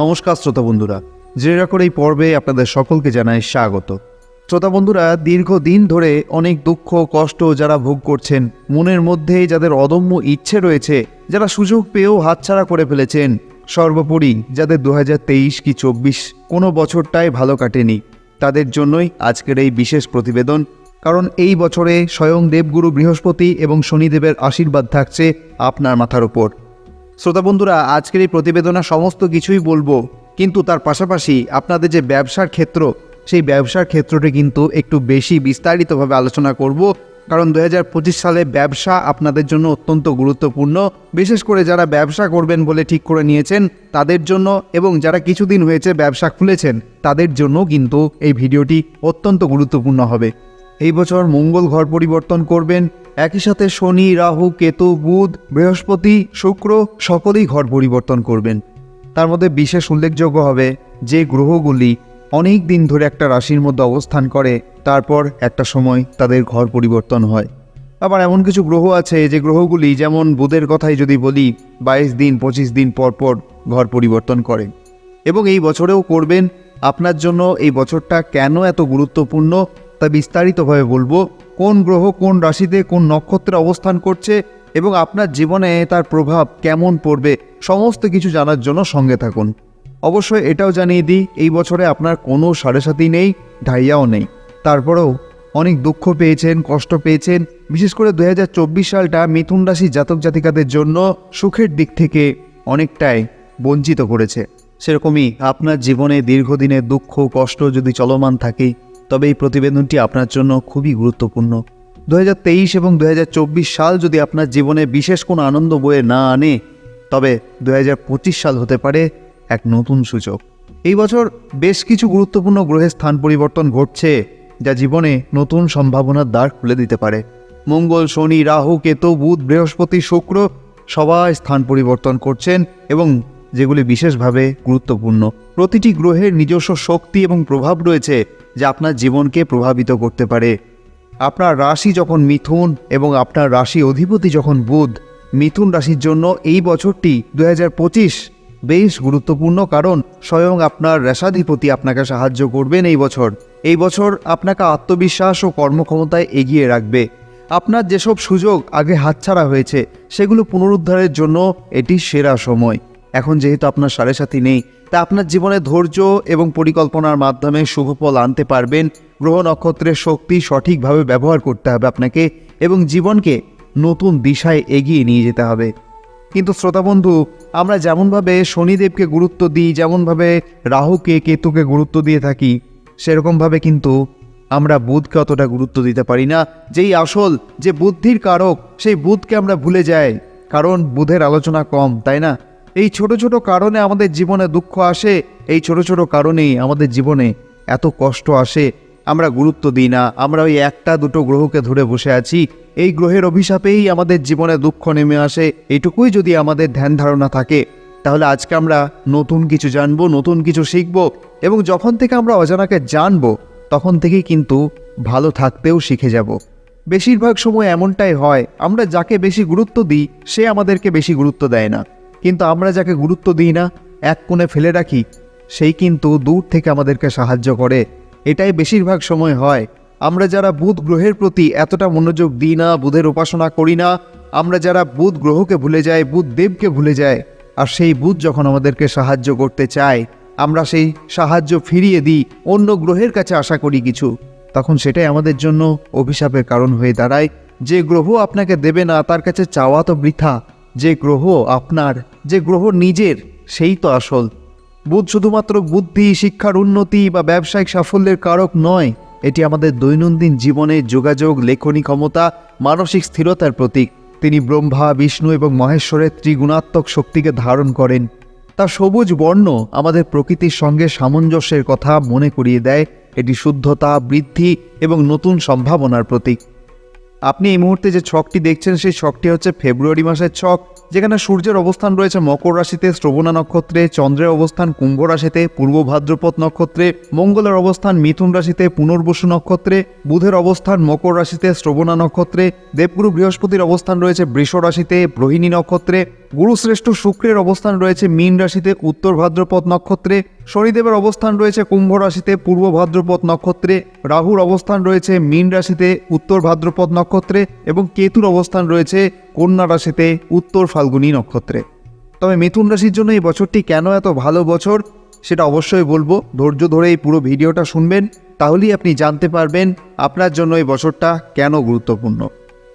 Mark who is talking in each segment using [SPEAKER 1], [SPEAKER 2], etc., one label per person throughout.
[SPEAKER 1] নমস্কার শ্রোতা বন্ধুরা। জেরা করে এই পর্বে আপনাদের সকলকে জানাই স্বাগত। শ্রোতা বন্ধুরা, দীর্ঘদিন ধরে অনেক দুঃখ, কষ্ট যারা ভোগ করছেন, মনের মধ্যে যাদের অদম্য ইচ্ছে রয়েছে, যারা সুযোগ পেয়েও হাতছাড়া করে ফেলেছেন, সর্বোপরি যাদের দু হাজার তেইশ কি চব্বিশ কোনো বছরটাই ভালো কাটেনি, তাদের জন্যই আজকের এই বিশেষ প্রতিবেদন, কারণ এই বছরে স্বয়ং দেবগুরু বৃহস্পতি এবং শনিদেবের আশীর্বাদ থাকছে আপনার মাথার উপর। শ্রোতা বন্ধুরা, আজকের এই প্রতিবেদনে সমস্ত কিছুই বলব, কিন্তু তার পাশাপাশি আপনাদের যে ব্যবসার ক্ষেত্র, সেই ব্যবসার ক্ষেত্রটি কিন্তু একটু বেশি বিস্তারিতভাবে আলোচনা করব। কারণ দু হাজার পঁচিশ সালে ব্যবসা আপনাদের জন্য অত্যন্ত গুরুত্বপূর্ণ। বিশেষ করে যারা ব্যবসা করবেন বলে ঠিক করে নিয়েছেন, তাদের জন্য এবং যারা কিছুদিন হয়েছে ব্যবসা খুলেছেন, তাদের জন্য কিন্তু এই ভিডিওটি অত্যন্ত গুরুত্বপূর্ণ হবে। এই বছর মঙ্গল ঘর পরিবর্তন করবেন। একই সাথে শনি, রাহু, কেতু, বুধ, বৃহস্পতি, শুক্র সকলেই ঘর পরিবর্তন করবেন। তার মধ্যে বিশেষ উল্লেখযোগ্য হবে যে গ্রহগুলি অনেক দিন ধরে একটা রাশির মধ্যে অবস্থান করে, তারপর একটা সময় তাদের ঘর পরিবর্তন হয়। আবার এমন কিছু গ্রহ আছে যে গ্রহগুলি যেমন বুধের কথাই যদি বলি, বাইশ দিন, পঁচিশ দিন পর পর ঘর পরিবর্তন করে। এবং এই বছরেও করবেন। আপনার জন্য এই বছরটা কেন এত গুরুত্বপূর্ণ? তা বিস্তারিতভাবে বলব। কোন গ্রহ কোন রাশিতে কোন নক্ষত্রে অবস্থান করছে এবং আপনার জীবনে তার প্রভাব কেমন পড়বে, সমস্ত কিছু জানার জন্য সঙ্গে থাকুন। অবশ্যই এটাও জানিয়ে দিই, এই বছরে আপনার কোনো সাড়ে সাথী নেই, ঢাইয়াও নেই। তারপরেও অনেক দুঃখ পেয়েছেন, কষ্ট পেয়েছেন, বিশেষ করে দু হাজার চব্বিশ সালটা মিথুন রাশি জাতক জাতিকাদের জন্য সুখের দিক থেকে অনেকটাই বঞ্চিত করেছে। সেরকমই আপনার জীবনে দীর্ঘদিনের দুঃখ, কষ্ট যদি চলমান থাকে তবে এই প্রতিবেদনটি আপনার জন্য খুবই গুরুত্বপূর্ণ। দু হাজার তেইশ এবং দু হাজার চব্বিশ সাল যদি আপনার জীবনে বিশেষ কোনো আনন্দ বয়ে না আনে, তবে দু হাজার পঁচিশ সাল হতে পারে এক নতুন সূচক এই বছর বেশ কিছু গুরুত্বপূর্ণ গ্রহের স্থান পরিবর্তন ঘটছে, যা জীবনে নতুন সম্ভাবনার দ্বার খুলে দিতে পারে। মঙ্গল, শনি, রাহু, কেতু, বুধ, বৃহস্পতি, শুক্র সবাই স্থান পরিবর্তন করছেন এবং যেগুলি বিশেষভাবে গুরুত্বপূর্ণ। প্রতিটি গ্রহের নিজস্ব শক্তি এবং প্রভাব রয়েছে যা আপনার জীবনকে প্রভাবিত করতে পারে। আপনার রাশি যখন মিথুন এবং আপনার রাশি অধিপতি যখন বুধ, মিথুন রাশির জন্য এই বছরটি দু হাজার পঁচিশ বেশ গুরুত্বপূর্ণ কারণ স্বয়ং আপনার রেশাধিপতি আপনাকে সাহায্য করবেন এই বছর। এই বছর আপনাকে আত্মবিশ্বাস ও কর্মক্ষমতায় এগিয়ে রাখবে। আপনার যেসব সুযোগ আগে হাতছাড়া হয়েছে, সেগুলো পুনরুদ্ধারের জন্য এটি সেরা সময়। এখন যেহেতু আপনার সাড়ে সাথী নেই, তা আপনার জীবনে ধৈর্য এবং পরিকল্পনার মাধ্যমে শুভফল আনতে পারবেন। গ্রহ নক্ষত্রের শক্তি সঠিকভাবে ব্যবহার করতে হবে আপনাকে এবং জীবনকে নতুন দিশায় এগিয়ে নিয়ে যেতে হবে। কিন্তু শ্রোতাবন্ধু আমরা যেমনভাবে শনিদেবকে গুরুত্ব দিই, যেমনভাবে রাহুকে, কেতুকে গুরুত্ব দিয়ে থাকি, সেরকমভাবে কিন্তু আমরা বুধকে অতটা গুরুত্ব দিতে পারি না। যেই আসল, যে বুদ্ধির কারক, সেই বুধকে আমরা ভুলে যাই, কারণ বুধের আলোচনা কম, তাই না? এই ছোট ছোট কারণে আমাদের জীবনে দুঃখ আসে, এই ছোট ছোট কারণেই আমাদের জীবনে এত কষ্ট আসে। আমরা গুরুত্ব দিই না, আমরা ওই একটা দুটো গ্রহকে ধরে বসে আছি। এই গ্রহের অভিশাপেই আমাদের জীবনে দুঃখ নেমে আসে, এইটুকুই যদি আমাদের ধ্যান ধারণা থাকে। তাহলে আজকে আমরা নতুন কিছু জানব, নতুন কিছু শিখব এবং যখন থেকে আমরা অজানাকে জানব, তখন থেকেই কিন্তু ভালো থাকতেও শিখে যাব। বেশিরভাগ সময় এমনটাই হয়, আমরা যাকে বেশি গুরুত্ব দিই, সে আমাদেরকে বেশি গুরুত্ব দেয় না। কিন্তু আমরা যাকে গুরুত্ব দিই না, এক কোণে ফেলে রাখি, সেই কিন্তু দূর থেকে আমাদেরকে সাহায্য করে। এটাই বেশিরভাগ সময় হয়। আমরা যারা বুধ গ্রহের প্রতি এতটা মনোযোগ দিই না, বুধের উপাসনা করি না, আমরা যারা বুধ গ্রহকে ভুলে যাই, বুধ দেবকে ভুলে যায় আর সেই বুধ যখন আমাদেরকে সাহায্য করতে চায়, আমরা সেই সাহায্য ফিরিয়ে দিই, অন্য গ্রহের কাছে আশা করি কিছু, তখন সেটাই আমাদের জন্য অভিশাপের কারণ হয়ে দাঁড়ায়। যে গ্রহ আপনাকে দেবে না, তার কাছে চাওয়া তো বৃথা। যে গ্রহ আপনার যে গ্রহ নিজের, সেই তো আসল। বুধ শুধুমাত্র বুদ্ধি, শিক্ষার উন্নতি বা ব্যবসায়িক সাফল্যের কারক নয়, এটি আমাদের দৈনন্দিন জীবনে যোগাযোগ, লেখনী ক্ষমতা, মানসিক স্থিরতার প্রতীক। তিনি ব্রহ্মা, বিষ্ণু এবং মহেশ্বরের ত্রিগুণাত্মক শক্তিকে ধারণ করেন। তার সবুজ বর্ণ আমাদের প্রকৃতির সঙ্গে সামঞ্জস্যের কথা মনে করিয়ে দেয়। এটি শুদ্ধতা, বৃদ্ধি এবং নতুন সম্ভাবনার প্রতীক। আপনি এই মুহূর্তে যে ছকটি দেখছেন, সেই ছকটি হচ্ছে ফেব্রুয়ারি মাসের ছক। যেখানে সূর্যের অবস্থান রয়েছে মকর রাশিতে, শ্রবণা নক্ষত্রে, চন্দ্রের অবস্থান কুম্ভ রাশিতে, পূর্ব ভাদ্রপদ নক্ষত্রে, মঙ্গলের অবস্থান মিথুন রাশিতে, পুনর্বসু নক্ষত্রে, বুধের অবস্থান মকর রাশিতে, শ্রবণা নক্ষত্রে, দেবগুরু বৃহস্পতির অবস্থান রয়েছে বৃষ রাশিতে রোহিণী নক্ষত্রে গুরুশ্রেষ্ঠ শুক্রের অবস্থান রয়েছে মীন রাশিতে, উত্তর ভাদ্রপদ নক্ষত্রে, শনিদেবের অবস্থান রয়েছে কুম্ভ রাশিতে, পূর্ব ভাদ্রপদ নক্ষত্রে, রাহুর অবস্থান রয়েছে মীন রাশিতে, উত্তর ভাদ্রপদ নক্ষত্রে এবং কেতুর অবস্থান রয়েছে কন্যা রাশিতে, উত্তর ফাল্গুনী নক্ষত্রে। তবে মিথুন রাশির জন্য এই বছরটি কেন এত ভালো বছর? সেটা অবশ্যই বলব। ধৈর্য ধরে এই পুরো ভিডিওটা শুনবেন। তাহলেই আপনি জানতে পারবেন আপনার জন্য এই বছরটা কেন গুরুত্বপূর্ণ।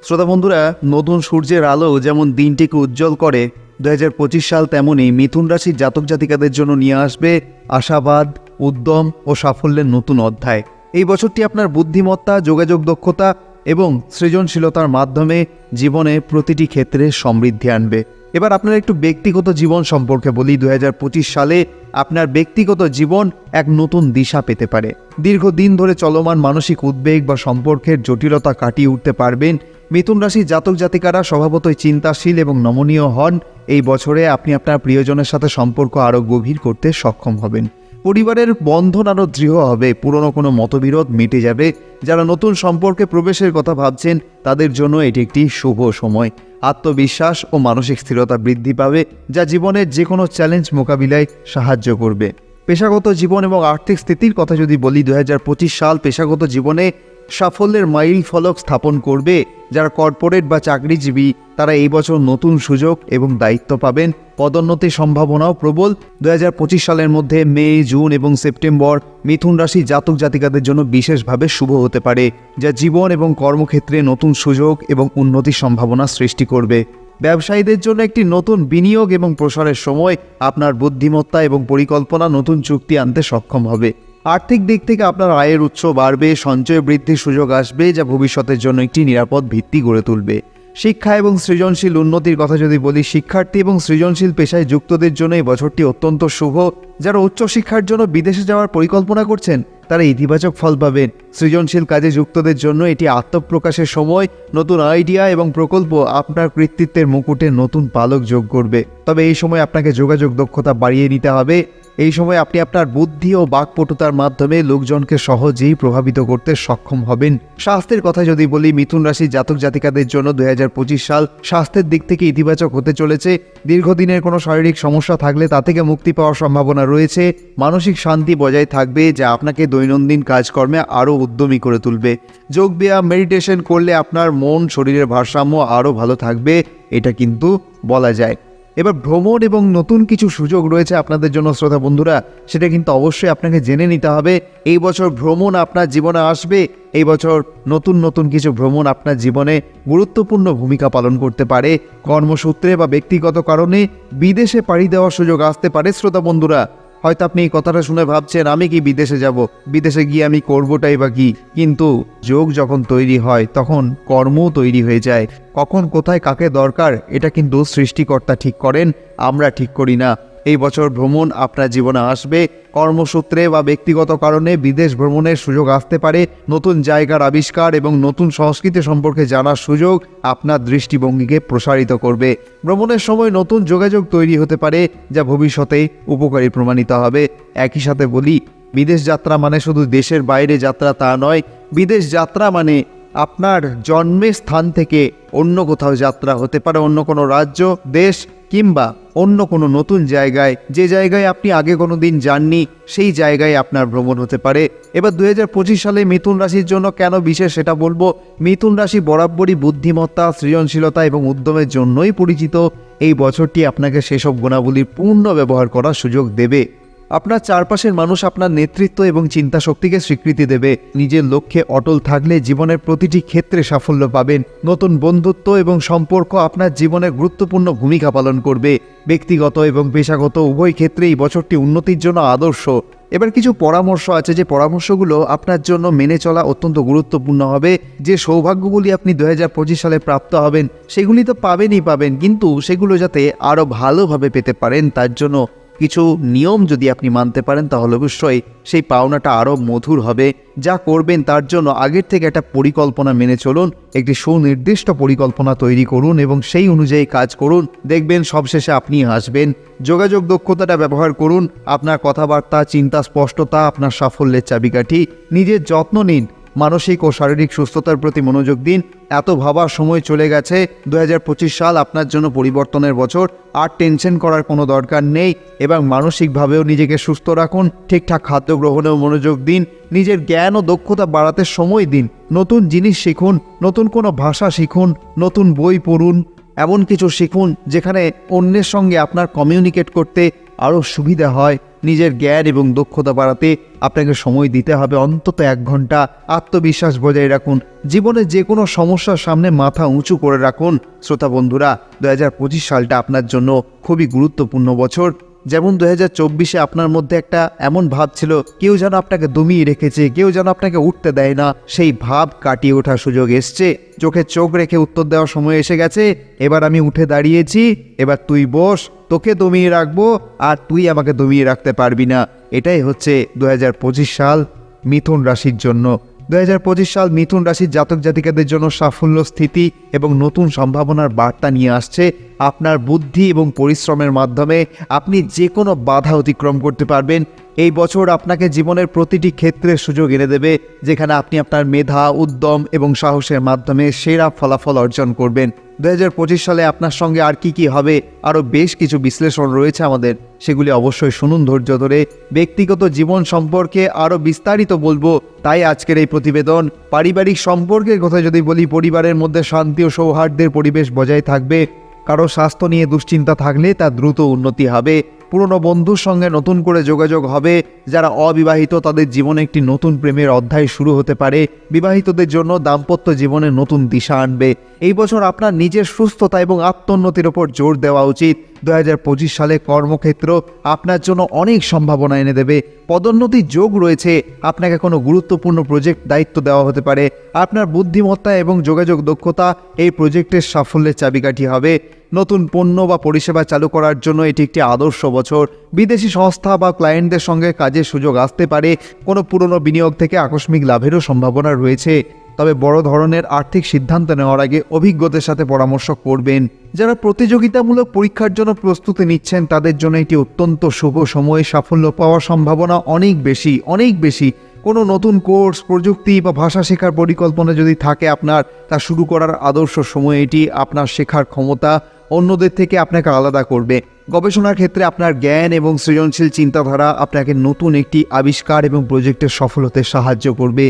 [SPEAKER 1] শ্রোতা বন্ধুরা নতুন সূর্যের আলো যেমন দিনটিকে উজ্জ্বল করে দু হাজার পঁচিশ সাল তেমনই মিথুন রাশির জাতক জাতিকাদের জন্য নিয়ে আসবে আশাবাদ, উদ্যম ও সাফল্যের নতুন অধ্যায়। এই বছরটি আপনার বুদ্ধিমত্তা, যোগাযোগ দক্ষতা এবং সৃজনশীলতার মাধ্যমে জীবনে প্রতিটি ক্ষেত্রে সমৃদ্ধি আনবে। এবার আপনার একটু ব্যক্তিগত জীবন সম্পর্কে বলি দু হাজার পঁচিশ সালে আপনার ব্যক্তিগত জীবন এক নতুন দিশা পেতে পারে। দীর্ঘদিন ধরে চলমান মানসিক উদ্বেগ বা সম্পর্কের জটিলতা কাটিয়ে উঠতে পারবেন মিথুন রাশির জাতক জাতিকারা স্বভাবতই চিন্তাশীল এবং নমনীয় হন। এই বছরে আপনি আপনার প্রিয়জনের সাথে সম্পর্ক আরও গভীর করতে সক্ষম হবেন। পরিবারের বন্ধন আরও দৃঢ় হবে। পুরনো কোনো মতবিরোধ মিটে যাবে। যারা নতুন সম্পর্কে প্রবেশের কথা ভাবছেন, তাদের জন্য এটি একটি শুভ সময়। আত্মবিশ্বাস ও মানসিক স্থিরতা বৃদ্ধি পাবে, যা জীবনের যে কোনো চ্যালেঞ্জ মোকাবিলায় সাহায্য করবে। পেশাগত জীবন এবং আর্থিক স্থিতির কথা যদি বলি দু হাজার পঁচিশ সাল পেশাগত জীবনে সাফল্যের মাইল ফলক স্থাপন করবে যারা কর্পোরেট বা চাকরিজীবী। তারা এই বছর নতুন সুযোগ এবং দায়িত্ব পাবেন। পদোন্নতির সম্ভাবনাও প্রবল। দু হাজার পঁচিশ সালের মধ্যে মে, জুন এবং সেপ্টেম্বর মিথুন রাশি জাতক জাতিকাদের জন্য বিশেষভাবে শুভ হতে পারে, যা জীবন এবং কর্মক্ষেত্রে নতুন সুযোগ এবং উন্নতির সম্ভাবনা সৃষ্টি করবে। ব্যবসায়ীদের জন্য একটি নতুন বিনিয়োগ এবং প্রসারের সময় আপনার বুদ্ধিমত্তা এবং পরিকল্পনা নতুন চুক্তি আনতে সক্ষম হবে। আর্থিক দিক থেকে আপনার আয়ের উৎস বাড়বে, সঞ্চয় বৃদ্ধির সুযোগ আসবে যা ভবিষ্যতের জন্য একটি নিরাপদ ভিত্তি গড়ে তুলবে। শিক্ষা এবং সৃজনশীল উন্নতির কথা যদি বলি, শিক্ষার্থী এবং সৃজনশীল পেশায় যুক্তদের জন্য এই বছরটি অত্যন্ত শুভ। যারা উচ্চশিক্ষার জন্য বিদেশে যাওয়ার পরিকল্পনা করছেন, তারা ইতিবাচক ফল পাবেন। সৃজনশীল কাজে যুক্তদের জন্য এটি আত্মপ্রকাশের সময়, নতুন আইডিয়া এবং প্রকল্প আপনার কৃতিত্বের মুকুটে নতুন পালক যোগ করবে। তবে এই সময় আপনাকে যোগাযোগ দক্ষতা বাড়িয়ে নিতে হবে। এই সময় আপনি আপনার বুদ্ধি ও বাকপটুতার মাধ্যমে লোকজনকে সহজেই প্রভাবিত করতে সক্ষম হবেন। স্বাস্থ্যের কথা যদি বলি, মিথুন রাশি জাতক জাতিকাদের জন্য দু হাজার পঁচিশ সাল স্বাস্থ্যের দিক থেকে ইতিবাচক হতে চলেছে। দীর্ঘদিনের কোনো শারীরিক সমস্যা থাকলে তা থেকে মুক্তি পাওয়ার সম্ভাবনা রয়েছে। মানসিক শান্তি বজায় থাকবে, যা আপনাকে দৈনন্দিন কাজকর্মে আরও উদ্যমী করে তুলবে। যোগ ব্যায়াম, মেডিটেশন করলে আপনার মন, শরীরের ভারসাম্য আরও ভালো থাকবে, এটা কিন্তু বলা যায়। এবার ভ্রমণ এবং নতুন কিছু সুযোগ রয়েছে আপনাদের জন্য, শ্রোতা বন্ধুরা। সেটা কিন্তু অবশ্যই আপনাকে জেনে নিতে হবে। এই বছর ভ্রমণ আপনার জীবনে আসবে। এই বছর নতুন নতুন কিছু ভ্রমণ আপনার জীবনে গুরুত্বপূর্ণ ভূমিকা পালন করতে পারে। কর্মসূত্রে বা ব্যক্তিগত কারণে বিদেশে পাড়ি দেওয়ার সুযোগ আসতে পারে, শ্রোতা বন্ধুরা। হয়তো আপনি এই কথাটা শুনে ভাবছেন, আমি কি বিদেশে যাব? বিদেশে গিয়ে আমি করবোটাই বা কি? কিন্তু যোগ যখন তৈরি হয়, তখন কর্মও তৈরি হয়ে যায়। কখন কোথায় কাকে দরকার, এটা কিন্তু সৃষ্টিকর্তা ঠিক করেন, আমরা ঠিক করি না। এই বছর ভ্রমণ আপনার জীবনে আসবে। কর্মসূত্রে বা ব্যক্তিগত কারণে বিদেশ ভ্রমণের সুযোগ আসতে পারে। নতুন জায়গার আবিষ্কার এবং নতুন সংস্কৃতি সম্পর্কে জানার সুযোগ আপনার দৃষ্টিভঙ্গিকে প্রসারিত করবে। ভ্রমণের সময় নতুন যোগাযোগ তৈরি হতে পারে, যা ভবিষ্যতে উপকারী প্রমাণিত হবে। একই সাথে বলি, বিদেশ যাত্রা মানে শুধু দেশের বাইরে যাত্রা তা নয়। বিদেশ যাত্রা মানে আপনার জন্মের স্থান থেকে অন্য কোথাও যাত্রা হতে পারে, অন্য কোনো রাজ্য, দেশ কিংবা অন্য কোনো নতুন জায়গায়। যে জায়গায় আপনি আগে কোনো দিন যাননি, সেই জায়গায় আপনার ভ্রমণ হতে পারে। এবার দু হাজার পঁচিশ সালে মিথুন রাশির জন্য কেন বিশেষ সেটা বলব? মিথুন রাশি বরাবরই বুদ্ধিমত্তা, সৃজনশীলতা এবং উদ্যমের জন্যই পরিচিত। এই বছরটি আপনাকে সেসব গুণাবলীর পূর্ণ ব্যবহার করার সুযোগ দেবে। আপনার চারপাশের মানুষ আপনার নেতৃত্ব এবং চিন্তা শক্তিকে স্বীকৃতি দেবে। নিজের লক্ষ্যে অটল থাকলে জীবনের প্রতিটি ক্ষেত্রে সাফল্য পাবেন। নতুন বন্ধুত্ব এবং সম্পর্ক আপনার জীবনে গুরুত্বপূর্ণ ভূমিকা পালন করবে। ব্যক্তিগত এবং পেশাগত উভয় ক্ষেত্রেই বছরটি উন্নতির জন্য আদর্শ। এবার কিছু পরামর্শ আছে যে পরামর্শগুলো আপনার জন্য মেনে চলা অত্যন্ত গুরুত্বপূর্ণ হবে। যে সৌভাগ্যগুলি আপনি দু হাজার পঁচিশ সালে প্রাপ্ত হবেন, সেগুলি তো পাবেনই পাবেন, কিন্তু সেগুলো যাতে আরও ভালোভাবে পেতে পারেন, তার জন্য কিছু নিয়ম যদি আপনি মানতে পারেন, তাহলে অবশ্যই সেই পাওনাটা আরও মধুর হবে। যা করবেন তার জন্য আগের থেকে একটা পরিকল্পনা মেনে চলুন, একটি সুনির্দিষ্ট পরিকল্পনা তৈরি করুন এবং সেই অনুযায়ী কাজ করুন। দেখবেন সবশেষে আপনি আসবেন যোগাযোগ দক্ষতাটা ব্যবহার করুন। আপনার কথাবার্তা, চিন্তা, স্পষ্টতা, আপনার সাফল্যের চাবিকাঠি। নিজের যত্ন নিন। মানসিক ও শারীরিক সুস্থতার প্রতি মনোযোগ দিন। এত ভাবার সময় চলে গেছে। দু হাজার পঁচিশ সাল আপনার জন্য পরিবর্তনের বছর। আর টেনশন করার কোনো দরকার নেই এবং মানসিকভাবেও নিজেকে সুস্থ রাখুন। ঠিকঠাক খাদ্য গ্রহণেও মনোযোগ দিন। নিজের জ্ঞান ও দক্ষতা বাড়াতে সময় দিন। নতুন জিনিস শিখুন, নতুন কোনো ভাষা শিখুন, নতুন বই পড়ুন, এমন কিছু শিখুন যেখানে অন্যের সঙ্গে আপনার কমিউনিকেট করতে আরও সুবিধা হয়। নিজের জ্ঞান এবং দক্ষতা বাড়াতে আপনাকে সময় দিতে হবে। অন্তত এক ঘণ্টা আত্মবিশ্বাস বজায় রাখুন। জীবনে যে কোনো সমস্যার সামনে মাথা উঁচু করে রাখুন। শ্রোতা বন্ধুরা, দু হাজার পঁচিশ সালটা আপনার জন্য খুবই গুরুত্বপূর্ণ বছর। যেমন দু হাজার চব্বিশে আপনার মধ্যে একটা এমন ভাব ছিল, কেউ যেন আপনাকে দমিয়ে রেখেছে, কেউ যেন আপনাকে উঠতে দেয় না, সেই ভাব কাটিয়ে ওঠার সুযোগ এসছে। চোখে চোখ রেখে উত্তর দেওয়ার সময় এসে গেছে, এবার আমি উঠে দাঁড়িয়েছি, এবার তুই বস, তোকে দমিয়ে রাখব, আর তুই আমাকে দমিয়ে রাখতে পারবি না। এটাই হচ্ছে দু হাজার পঁচিশ সাল মিথুন রাশির জন্য। দুই হাজার পঁচিশ সাল মিথুন রাশির জাতক জাতিকাদের জন্য সাফল্য, স্থিতি এবং নতুন সম্ভাবনার বার্তা নিয়ে আসছে আপনার বুদ্ধি এবং পরিশ্রমের মাধ্যমে। আপনি যে কোনো বাধা অতিক্রম করতে পারবেন। এই বছর আপনাকে জীবনের প্রতিটি ক্ষেত্রে সুযোগ এনে দেবে, যেখানে আপনি আপনার মেধা, উদ্যম এবং সাহসের মাধ্যমে সেরা ফলাফল অর্জন করবেন। দুই হাজার পঁচিশ সালে আপনার সঙ্গে আর কি কি হবে, আরও বেশ কিছু বিশ্লেষণ রয়েছে আমাদের। সেগুলি অবশ্যই শুনুন ধৈর্য ধরে। ব্যক্তিগত জীবন সম্পর্কে আরও বিস্তারিত বলব, তাই আজকের এই প্রতিবেদন। পারিবারিক সম্পর্কের কথা যদি বলি, পরিবারের মধ্যে শান্তি ও সৌহার্দ্যের পরিবেশ বজায় থাকবে। কারও স্বাস্থ্য নিয়ে দুশ্চিন্তা থাকলে তা দ্রুত উন্নতি হবে। পুরনো বন্ধুর সঙ্গে নতুন করে যোগাযোগ হবে। যারা অবিবাহিত, তাদের জীবনে একটি নতুন প্রেমের অধ্যায় শুরু হতে পারে। বিবাহিতদের জন্য দাম্পত্য জীবনে নতুন দিশা আনবে। এই বছর আপনার নিজের সুস্থতা এবং আত্মোন্নতির ওপর জোর দেওয়া উচিত। দু হাজার পঁচিশ সালে কর্মক্ষেত্র আপনার জন্য অনেক সম্ভাবনা এনে দেবে। পদোন্নতির যোগ রয়েছে। আপনাকে কোনো গুরুত্বপূর্ণ প্রজেক্ট দায়িত্ব দেওয়া হতে পারে। আপনার বুদ্ধিমত্তা এবং যোগাযোগ দক্ষতা এই প্রজেক্টের সাফল্যের চাবিকাঠি হবে। নতুন পণ্য বা পরিষেবা চালু করার জন্য এটি একটি আদর্শ বছর। বিদেশি সংস্থা বা ক্লায়েন্টদের সঙ্গে কাজের সুযোগ আসতে পারে। কোনো পুরনো বিনিয়োগ থেকে আকস্মিক লাভেরও সম্ভাবনা রয়েছে। তবে বড় ধরনের আর্থিক সিদ্ধান্ত নেওয়ার আগে অভিজ্ঞদের সাথে পরামর্শ করবেন। যারা প্রতিযোগিতামূলক পরীক্ষার জন্য প্রস্তুতি নিচ্ছেন, তাদের জন্য এটি অত্যন্ত শুভ সময়ে। সাফল্য পাওয়ার সম্ভাবনা অনেক বেশি অনেক বেশি। কোনো নতুন কোর্স, প্রযুক্তি বা ভাষা শেখার পরিকল্পনা যদি থাকে আপনার, তা শুরু করার আদর্শ সময় এটি আপনার শেখার ক্ষমতা। অন্যদের থেকে আপনাকে আলাদা করবে। গবেষণার ক্ষেত্রে আপনার জ্ঞান এবং সৃজনশীল চিন্তাধারা আপনাকে নতুন একটি আবিষ্কার এবং প্রজেক্টের সফল হতে সাহায্য করবে।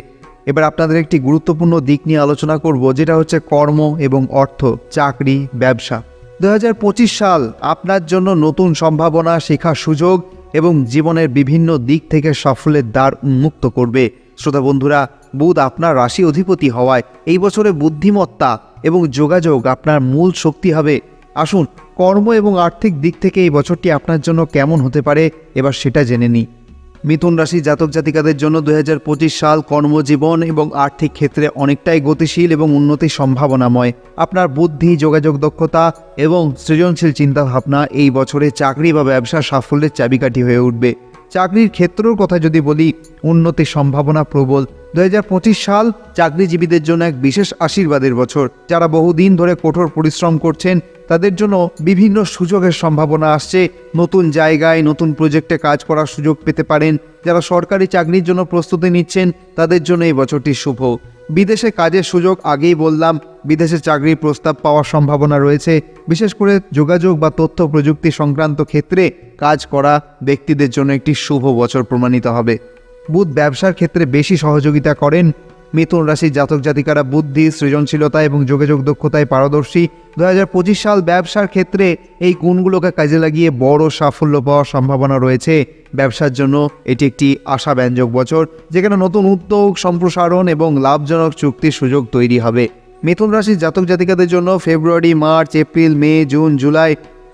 [SPEAKER 1] এবার আপনাদের একটি গুরুত্বপূর্ণ দিক নিয়ে আলোচনা করব, যেটা হচ্ছে কর্ম এবং অর্থ, চাকরি, ব্যবসা। দু হাজার পঁচিশ সাল আপনার জন্য নতুন সম্ভাবনা, শেখার সুযোগ এবং জীবনের বিভিন্ন দিক থেকে সাফল্যের দ্বার উন্মুক্ত করবে। শ্রোতা বন্ধুরা, বুধ আপনার রাশি অধিপতি হওয়ায় এই বছরে বুদ্ধিমত্তা এবং যোগাযোগ আপনার মূল শক্তি হবে। আসুন, কর্ম এবং আর্থিক দিক থেকে এই বছরটি আপনার জন্য কেমন হতে পারে, এবার সেটা জেনে নিই। মিথুন রাশি জাতক জাতিকাদের জন্য দু হাজার পঁচিশ সাল কর্মজীবন এবং আর্থিক ক্ষেত্রে অনেকটাই গতিশীল এবং উন্নতির সম্ভাবনাময়। আপনার বুদ্ধি, যোগাযোগ দক্ষতা এবং সৃজনশীল চিন্তাভাবনা এই বছরে চাকরি বা ব্যবসা সাফল্যের চাবিকাঠি হয়ে উঠবে। চাকরির ক্ষেত্রের কথা যদি বলি, উন্নতির সম্ভাবনা প্রবল। দু হাজার পঁচিশ সাল চাকরিজীবীদের জন্য এক বিশেষ আশীর্বাদের বছর। যারা বহুদিন ধরে কঠোর পরিশ্রম করছেন, তাদের জন্য বিভিন্ন সুযোগের সম্ভাবনা আসছে। নতুন জায়গায় নতুন প্রজেক্টে কাজ করার সুযোগ পেতে পারেন। যারা সরকারি চাকরির জন্য প্রস্তুতি নিচ্ছেন, তাদের জন্য এই বছরটি শুভ। বিদেশে কাজের সুযোগ আগেই বললাম, বিদেশে চাকরির প্রস্তাব পাওয়ার সম্ভাবনা রয়েছে। বিশেষ করে যোগাযোগ বা তথ্য প্রযুক্তি সংক্রান্ত ক্ষেত্রে কাজ করা ব্যক্তিদের জন্য একটি শুভ বছর প্রমাণিত হবে। বুধ ব্যবসার ক্ষেত্রে বেশি সহযোগিতা করেন মিথুন রাশির জাতক জাতিকারা বুদ্ধি, সৃজনশীলতা এবং যোগাযোগ দক্ষতায় পারদর্শী। দুই হাজার পঁচিশ সাল ব্যবসার ক্ষেত্রে এই গুণগুলোকে কাজে লাগিয়ে বড় সাফল্য পাওয়ার সম্ভাবনা রয়েছে। ব্যবসার জন্য এটি একটি আশাব্যঞ্জক বছর, যেখানে নতুন উদ্যোগ, সম্প্রসারণ এবং লাভজনক চুক্তির সুযোগ তৈরি হবে। মিথুন রাশির জাতক জাতিকাদের জন্য ফেব্রুয়ারি, মার্চ, এপ্রিল, মে, জুন, জুলাই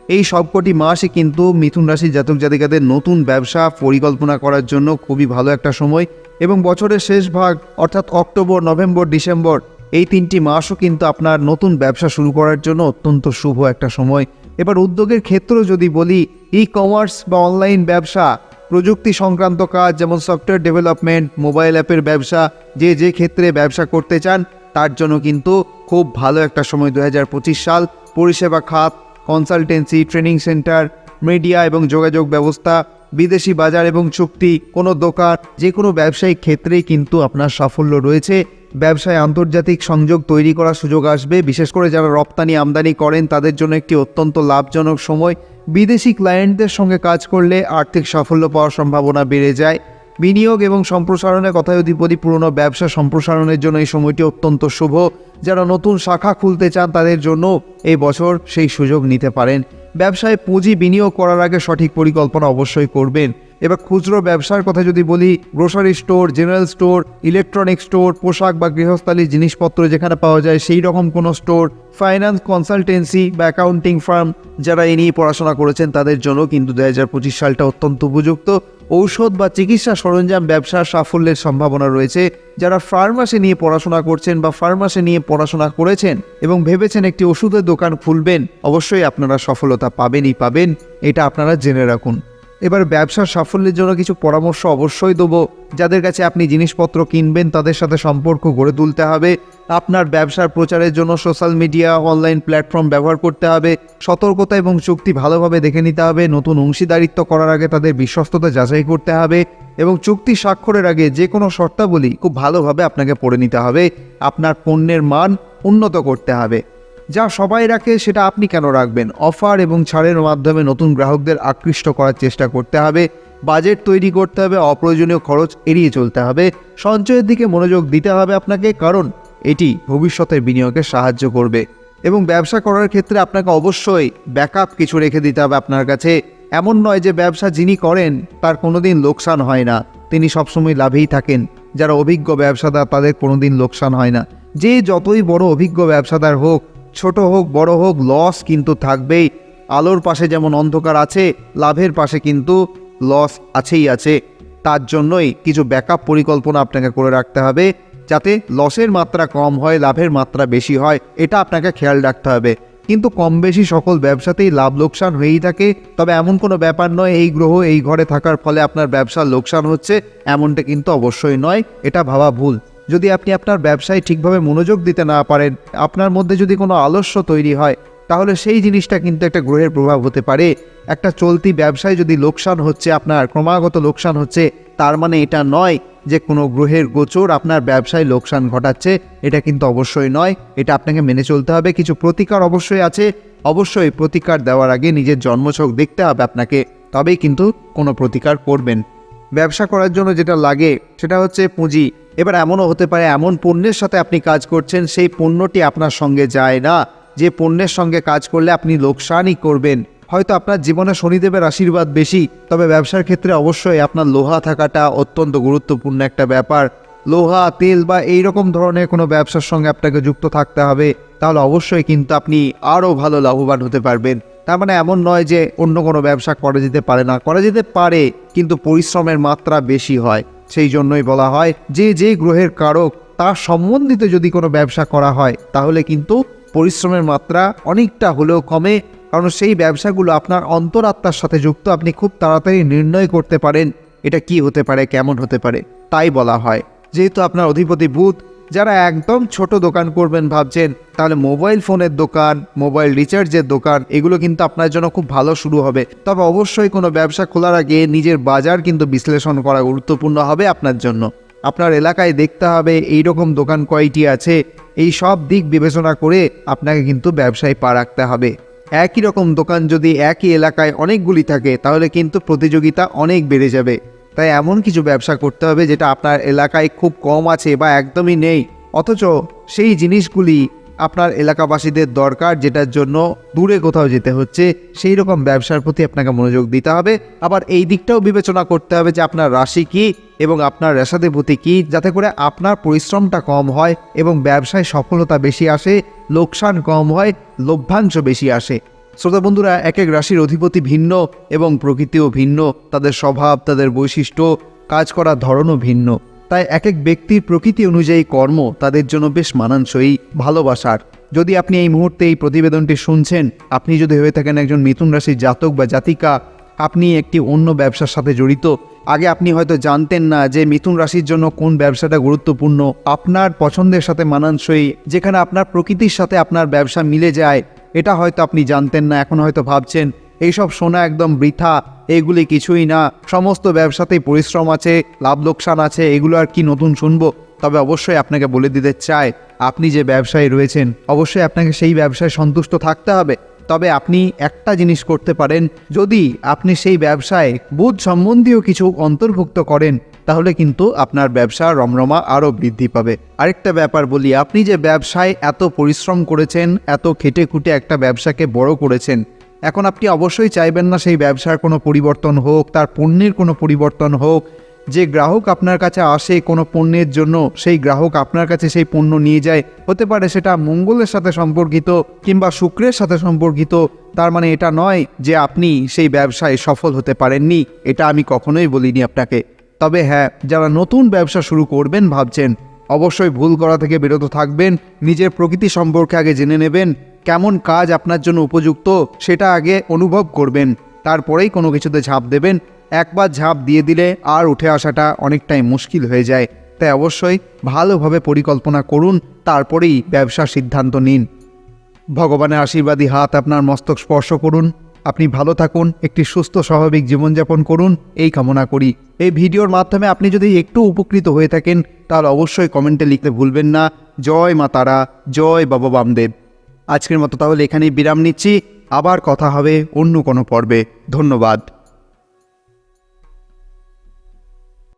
[SPEAKER 1] এই সবকটি মাসই কিন্তু মিথুন রাশির জাতক জাতিকাদের নতুন ব্যবসা পরিকল্পনা করার জন্য খুবই ভালো একটা সময়। এবং বছরের শেষ ভাগ, অর্থাৎ অক্টোবর, নভেম্বর, ডিসেম্বর, এই তিনটি মাসও কিন্তু আপনার নতুন ব্যবসা শুরু করার জন্য অত্যন্ত শুভ একটা সময়। এবার উদ্যোগের ক্ষেত্র যদি বলি ই কমার্স বা অনলাইন ব্যবসা, প্রযুক্তি সংক্রান্ত কাজ যেমন সফটওয়্যার ডেভেলপমেন্ট মোবাইল অ্যাপের ব্যবসা, যে যে ক্ষেত্রে ব্যবসা করতে চান, তার জন্য কিন্তু খুব ভালো একটা সময় দু হাজার পঁচিশ সাল। পরিষেবা খাত কনসালটেন্সি ট্রেনিং সেন্টার মিডিয়া এবং যোগাযোগ ব্যবস্থা বিদেশি বাজার এবং চুক্তি, কোনো দোকান, যে কোনো ব্যবসায়িক ক্ষেত্রেই কিন্তু আপনার সাফল্য রয়েছে। ব্যবসায় আন্তর্জাতিক সংযোগ তৈরি করার সুযোগ আসবে। বিশেষ করে যারা রপ্তানি আমদানি করেন, তাদের জন্য একটি অত্যন্ত লাভজনক সময়। বিদেশি ক্লায়েন্টদের সঙ্গে কাজ করলে আর্থিক সাফল্য পাওয়ার সম্ভাবনা বেড়ে যায়। বিনিয়োগ এবং সম্প্রসারণের কথা যদি বলি পুরনো ব্যবসা সম্প্রসারণের জন্য এই সময়টি অত্যন্ত শুভ। যারা নতুন শাখা খুলতে চান তাদের জন্য এই বছর সেই সুযোগ নিতে পারেন। ব্যবসায় পুঁজি বিনিয়োগ করার আগে সঠিক পরিকল্পনা অবশ্যই করবেন। এবার খুচরো ব্যবসার কথা যদি বলি grocery store general store electronic store পোশাক বা গৃহস্থালির জিনিসপত্র যেখানে পাওয়া যায় সেই রকম কোনো স্টোর ফাইন্যান্স কনসালটেন্সি বা অ্যাকাউন্টিং ফার্ম যারা এ নিয়ে পড়াশোনা করেছেন তাদের জন্য কিন্তু দু পঁচিশ সালটা অত্যন্ত উপযুক্ত। ঔষধ বা চিকিৎসা সরঞ্জাম ব্যবসার সাফল্যের সম্ভাবনা রয়েছে। যারা ফার্মাসি নিয়ে পড়াশোনা করছেন বা ফার্মাসি নিয়ে পড়াশোনা করেছেন এবং ভেবেছেন একটি ওষুধের দোকান খুলবেন, অবশ্যই আপনারা সফলতা পাবেনই পাবেন, এটা আপনারা জেনে রাখুন। এবার ব্যবসার সাফল্যের জন্য কিছু পরামর্শ অবশ্যই দেবো। যাদের কাছে আপনি জিনিসপত্র কিনবেন, তাদের সাথে সম্পর্ক গড়ে তুলতে হবে। আপনার ব্যবসার প্রচারের জন্য সোশ্যাল মিডিয়া, অনলাইন প্ল্যাটফর্ম ব্যবহার করতে হবে। সতর্কতা এবং চুক্তি ভালোভাবে দেখে নিতে হবে। নতুন অংশীদারিত্ব করার আগে তাদের বিশ্বস্ততা যাচাই করতে হবে এবং চুক্তি স্বাক্ষরের আগে যে কোনো শর্তাবলী খুব ভালোভাবে আপনাকে পড়ে নিতে হবে। আপনার পণ্যের মান উন্নত করতে হবে। যা সবাই রাখে, সেটা আপনি কেন রাখবেন? অফার এবং ছাড়ের মাধ্যমে নতুন গ্রাহকদের আকৃষ্ট করার চেষ্টা করতে হবে। বাজেট তৈরি করতে হবে, অপ্রয়োজনীয় খরচ এড়িয়ে চলতে হবে। সঞ্চয়ের দিকে মনোযোগ দিতে হবে আপনাকে, কারণ এটি ভবিষ্যতের বিনিয়োগে সাহায্য করবে। এবং ব্যবসা করার ক্ষেত্রে আপনাকে অবশ্যই ব্যাকআপ কিছু রেখে দিতে হবে আপনার কাছে। এমন নয় যে ব্যবসা যিনি করেন, তার কোনোদিন লোকসান হয় না। তিনি সবসময় লাভেই থাকেন। যারা অভিজ্ঞ ব্যবসাদার, তাদের কোনোদিন লোকসান হয় না। যে যতই বড় অভিজ্ঞ ব্যবসাদার হোক ছোট হোক, বড় হোক লস কিন্তু থাকবেই। আলোর পাশে যেমন অন্ধকার আছে, লাভের পাশে কিন্তু লস আছেই আছে। তার জন্যই কিছু ব্যাকআপ পরিকল্পনা আপনাকে করে রাখতে হবে, যাতে লসের মাত্রা কম হয়, লাভের মাত্রা বেশি হয়, এটা আপনাকে খেয়াল রাখতে হবে। কিন্তু কম বেশি সকল ব্যবসাতেই লাভ লোকসান হয়েই থাকে, তবে এমন কোনো ব্যাপার নয়, এই গ্রহ এই ঘরে থাকার ফলে আপনার ব্যবসার লোকসান হচ্ছে, এমনটা কিন্তু অবশ্যই নয়, এটা ভাবা ভুল। যদি আপনি আপনার ব্যবসায় ঠিকভাবে মনোযোগ দিতে না পারেন, আপনার মধ্যে যদি কোনো আলস্য তৈরি হয়, তাহলে সেই জিনিসটা কিন্তু একটা গ্রহের প্রভাব হতে পারে। একটা চলতি ব্যবসায় যদি লোকসান হচ্ছে, আপনার ক্রমাগত লোকসান হচ্ছে, তার মানে এটা নয় যে কোনো গ্রহের গোচর আপনার ব্যবসায় লোকসান ঘটাচ্ছে, এটা কিন্তু অবশ্যই নয়। এটা আপনাকে মেনে চলতে হবে। কিছু প্রতিকার অবশ্যই আছে। অবশ্যই প্রতিকার দেওয়ার আগে নিজের জন্মছক দেখতে হবে আপনাকে। তবেই কিন্তু কোনো প্রতিকার করবেন। ব্যবসা করার জন্য যেটা লাগে, সেটা হচ্ছে পুঁজি। এবার এমনও হতে পারে, এমন পণ্যের সাথে আপনি কাজ করছেন, সেই পণ্যটি আপনার সঙ্গে যায় না। যে পণ্যের সঙ্গে কাজ করলে আপনি লোকসানই করবেন। হয়তো আপনার জীবনে শনিদেবের আশীর্বাদ বেশি, তবে ব্যবসার ক্ষেত্রে অবশ্যই আপনার লোহা থাকাটা অত্যন্ত গুরুত্বপূর্ণ একটা ব্যাপার। লোহা, তেল বা এই রকম ধরনের কোনো ব্যবসার সঙ্গে আপনাকে যুক্ত থাকতে হবে, তাহলে অবশ্যই কিন্তু আপনি আরও ভালো লাভবান হতে পারবেন। তার মানে এমন নয় যে অন্য কোনো ব্যবসা করা যেতে পারে না। করা যেতে পারে, কিন্তু পরিশ্রমের মাত্রা বেশি হয়। সেই জন্যই বলা হয়, যে যে গ্রহের কারক তার সম্বন্ধিত যদি কোনো ব্যবসা করা হয়, তাহলে কিন্তু পরিশ্রমের মাত্রা অনেকটা হলেও কমে। কারণ সেই ব্যবসাগুলো আপনার অন্তরাত্মার সাথে যুক্ত, আপনি খুব তাড়াতাড়ি নির্ণয় করতে পারেন এটা কি হতে পারে, কেমন হতে পারে, তাই বলা হয়। যেহেতু আপনার অধিপতি বুধ যারা একদম ছোট দোকান করবেন ভাবছেন, তাহলে মোবাইল ফোনের দোকান, মোবাইল রিচার্জের দোকান, এগুলো কিন্তু আপনার জন্য খুব ভালো শুরু হবে। তবে অবশ্যই কোনো ব্যবসা খোলার আগে নিজের বাজার কিন্তু বিশ্লেষণ করা গুরুত্বপূর্ণ হবে আপনার জন্য। আপনার এলাকায় দেখতে হবে এই রকম দোকান কয়টি আছে, এই সব দিক বিবেচনা করে আপনাকে কিন্তু ব্যবসায় পা রাখতে হবে। একই রকম দোকান যদি একই এলাকায় অনেকগুলি থাকে, তাহলে কিন্তু প্রতিযোগিতা অনেক বেড়ে যাবে। তাই এমন কিছু ব্যবসা করতে হবে যেটা আপনার এলাকায় খুব কম আছে বা একদমই নেই। অথচ সেই জিনিসগুলি আপনার এলাকাবাসীদের দরকার যেটার জন্য দূরে কোথাও যেতে হচ্ছে, সেই রকম ব্যবসার প্রতি আপনাকে মনোযোগ দিতে হবে। আবার এই দিকটাও বিবেচনা করতে হবে যে আপনার রাশি কী এবং আপনার রেশাধিপতি কী, যাতে করে আপনার পরিশ্রমটা কম হয় এবং ব্যবসায় সফলতা বেশি আসে, লোকসান কম হয়, লভ্যাংশ বেশি আসে। শ্রোতা বন্ধুরা, এক এক রাশির অধিপতি ভিন্ন এবং প্রকৃতিও ভিন্ন। তাদের স্বভাব, তাদের বৈশিষ্ট্য, কাজ করার ধরনও ভিন্ন। তাই এক এক ব্যক্তির প্রকৃতি অনুযায়ী কর্ম তাদের জন্য বেশ মানানসই, ভালোবাসার। যদি আপনি এই মুহূর্তে এই প্রতিবেদনটি শুনছেন, আপনি যদি হয়ে থাকেন একজন মিথুন রাশির জাতক বা জাতিকা, আপনি একটি অন্য ব্যবসার সাথে জড়িত। আগে আপনি হয়তো জানতেন না যে মিথুন রাশির জন্য কোন ব্যবসাটা গুরুত্বপূর্ণ। আপনার পছন্দের সাথে মানানসই, যেখানে আপনার প্রকৃতির সাথে আপনার ব্যবসা মিলে যায়। এটা হয়তো আপনি জানতেন না, এখন হয়তো ভাবছেন, এইসব শোনা একদম বৃথা, এগুলি কিছুই না, সমস্ত ব্যবসাতেই পরিশ্রম আছে, লাভ লোকসান আছে, এগুলো আর কি নতুন শুনব? তবে অবশ্যই আপনাকে বলে দিতে চাই, আপনি যে ব্যবসায় রয়েছেন, অবশ্যই আপনাকে সেই ব্যবসায় সন্তুষ্ট থাকতে হবে। তবে আপনি একটা জিনিস করতে পারেন, যদি আপনি সেই ব্যবসায় বুধ সম্বন্ধীয় কিছু অন্তর্ভুক্ত করেন তাহলে কিন্তু আপনার ব্যবসা রমরমা আরও বৃদ্ধি পাবে। আরেকটা ব্যাপার বলি, আপনি যে ব্যবসায় এত পরিশ্রম করেছেন, এত খেটে খুঁটে একটা ব্যবসাকে বড় করেছেন, এখন আপনি অবশ্যই চাইবেন না সেই ব্যবসার কোনো পরিবর্তন হোক, তার পণ্যের কোনো পরিবর্তন হোক। যে গ্রাহক আপনার কাছে আসে কোনো পণ্যের জন্য, সেই গ্রাহক আপনার কাছে সেই পণ্য নিয়ে যায়। হতে পারে সেটা মঙ্গলের সাথে সম্পর্কিত কিংবা শুক্রের সাথে সম্পর্কিত, তার মানে এটা নয় যে আপনি সেই ব্যবসায় সফল হতে পারেননি, এটা আমি কখনোই বলিনি আপনাকে। তবে হ্যাঁ যারা নতুন ব্যবসা শুরু করবেন ভাবছেন, অবশ্যই ভুল করা থেকে বিরত থাকবেন, নিজের প্রকৃতি সম্পর্কে আগে জেনে নেবেন, কেমন কাজ আপনার জন্য উপযুক্ত সেটা আগে অনুভব করবেন, তারপরেই কোনো কিছুতে ঝাঁপ দেবেন, একবার ঝাঁপ দিয়ে দিলে আর উঠে আসাটা অনেকটাই মুশকিল হয়ে যায়, তাই অবশ্যই ভালোভাবে পরিকল্পনা করুন, তারপরেই ব্যবসার সিদ্ধান্ত নিন। ভগবানের আশীর্বাদী হাত আপনার মস্তক স্পর্শ করুন। আপনি ভালো থাকুন, একটি সুস্থ, স্বাভাবিক জীবনযাপন করুন, এই কামনা করি। এই ভিডিওর মাধ্যমে আপনি যদি একটু উপকৃত হয়ে থাকেন, তাহলে অবশ্যই কমেন্টে লিখতে ভুলবেন না। জয় মা তারা, জয় বাবা বামদেব। আজকের মতো তাহলে এখানেই বিরাম নিচ্ছি। আবার কথা হবে অন্য কোনো পর্বে। ধন্যবাদ।